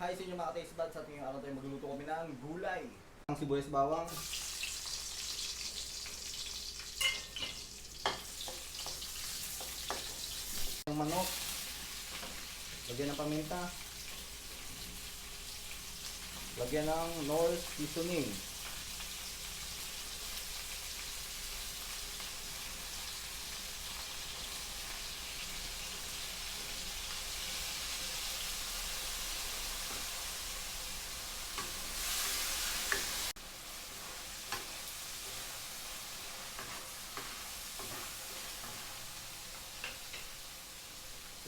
Hi sa inyo mga taste buds. Sa ating araw tayo magluluto kami ng gulay. Ang sibuyas bawang. Ang manok. Lagyan ng paminta. Lagyan ng North seasoning.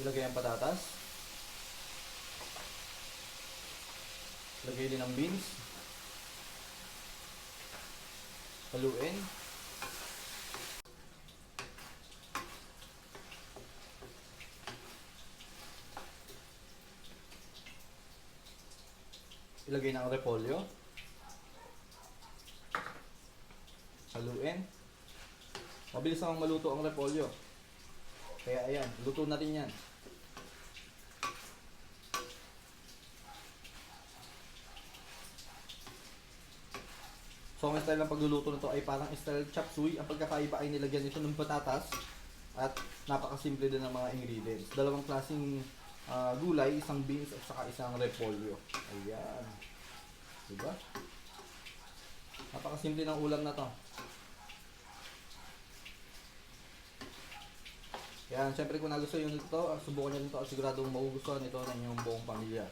Ilagay ang patatas. Lagay din ang beans. Haluin. Ilagay na ang repolyo. Haluin. Mabilis namang maluto ang repolyo. Kaya ayan, luto natin yan. So ang style ng pagluluto nito ay parang style chop suey. Ang pagkakaiba ay nilagyan nito ng patatas at napakasimple din ng mga ingredients. Dalawang klaseng ah, gulay, isang beans at saka isang repolyo. Ayan. Diba? Napakasimple ng ulam na to. Yan, syempre kung nagustuhan nyo nito, subukan nyo nito at siguradong magugustuhan nito ng inyong buong pamilya.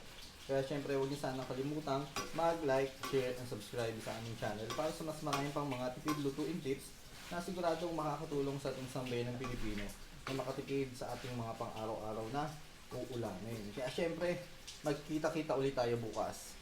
Kaya syempre huwag niyo sana kalimutang mag-like, share, and subscribe sa aming channel para sa mas maraming pang mga tipid lutuin tips na siguradong makakatulong sa ating sambayan ng Pilipino na makatipid sa ating mga pang-araw-araw na uulamin. Kaya syempre, magkita-kita ulit tayo bukas.